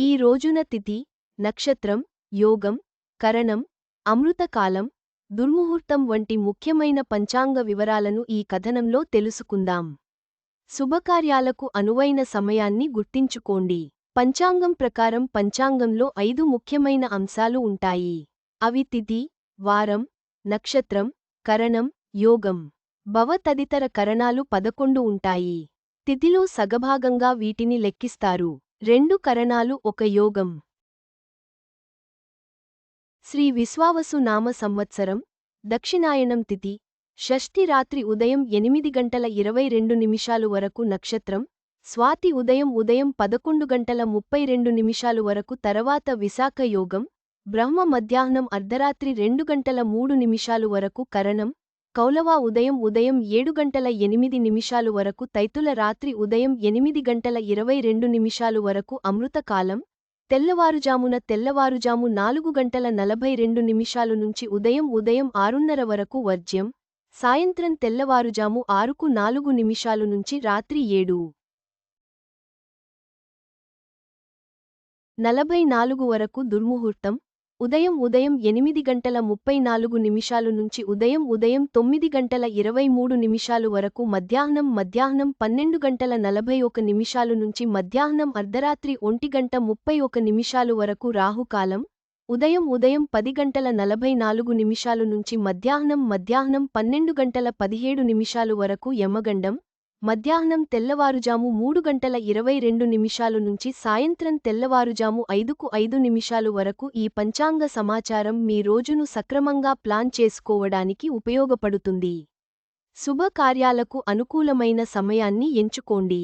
ఈ రోజున తిథి నక్షత్రం యోగం కరణం అమృతకాలం దుర్ముహూర్తం వంటి ముఖ్యమైన పంచాంగ వివరాలను ఈ కథనంలో తెలుసుకుందాం. శుభకార్యాలకు అనువైన సమయాన్ని గుర్తించుకోండి. పంచాంగం ప్రకారం పంచాంగంలో ఐదు ముఖ్యమైన అంశాలు ఉంటాయి. అవి తిథి వారం నక్షత్రం కరణం యోగం. భవ తదితర కరణాలు పదకొండు ఉంటాయి. తిథిలో సగభాగంగా వీటిని లెక్కిస్తారు. రెండు కరణాలు ఒక యోగం. శ్రీ విశ్వావసు నామ సంవత్సరం దక్షిణాయనం తిథి షష్ఠి రాత్రి ఉదయం ఎనిమిది గంటల ఇరవై రెండు నిమిషాలు వరకు నక్షత్రం స్వాతి ఉదయం ఉదయం పదకొండు గంటల ముప్పై రెండు నిమిషాలు వరకు తర్వాత విశాఖ యోగం బ్రహ్మ మధ్యాహ్నం అర్ధరాత్రి రెండు గంటల మూడు నిమిషాలు వరకు కరణం కౌలవా ఉదయం ఉదయం ఏడు గంటల ఎనిమిది నిమిషాలు వరకు తైతుల రాత్రి ఉదయం ఎనిమిది గంటల ఇరవై రెండు నిమిషాలు వరకు అమృతకాలం తెల్లవారుజామున తెల్లవారుజాము నాలుగు గంటల నలభై రెండు నిమిషాలు నుంచి ఉదయం ఉదయం ఆరున్నర వరకు వర్జ్యం సాయంత్రం తెల్లవారుజాము ఆరుకు నాలుగు నిమిషాలు నుంచి రాత్రి ఏడు. నలభై నాలుగు వరకు దుర్ముహూర్తం ఉదయం ఉదయం ఎనిమిది గంటల ముప్పై నాలుగు నిమిషాలు నుంచి ఉదయం ఉదయం తొమ్మిది గంటల ఇరవై మూడు నిమిషాలు వరకు మధ్యాహ్నం మధ్యాహ్నం పన్నెండు గంటల నలభై ఒక నిమిషాలు నుంచి మధ్యాహ్నం అర్ధరాత్రి ఒంటి గంట ముప్పై ఒక నిమిషాలు వరకు రాహుకాలం ఉదయం ఉదయం పది గంటల నలభై నాలుగు నిమిషాలు నుంచి మధ్యాహ్నం మధ్యాహ్నం పన్నెండు గంటల పదిహేడు నిమిషాలు వరకు యమగండం మధ్యాహ్నం తెల్లవారుజాము మూడు గంటల ఇరవై రెండు నిమిషాలు నుంచి సాయంత్రం తెల్లవారుజాము ఐదుకు ఐదు నిమిషాలు వరకు ఈ పంచాంగ సమాచారం మీ రోజును సక్రమంగా ప్లాన్ చేసుకోవడానికి ఉపయోగపడుతుంది. శుభకార్యాలకు అనుకూలమైన సమయాన్ని ఎంచుకోండి.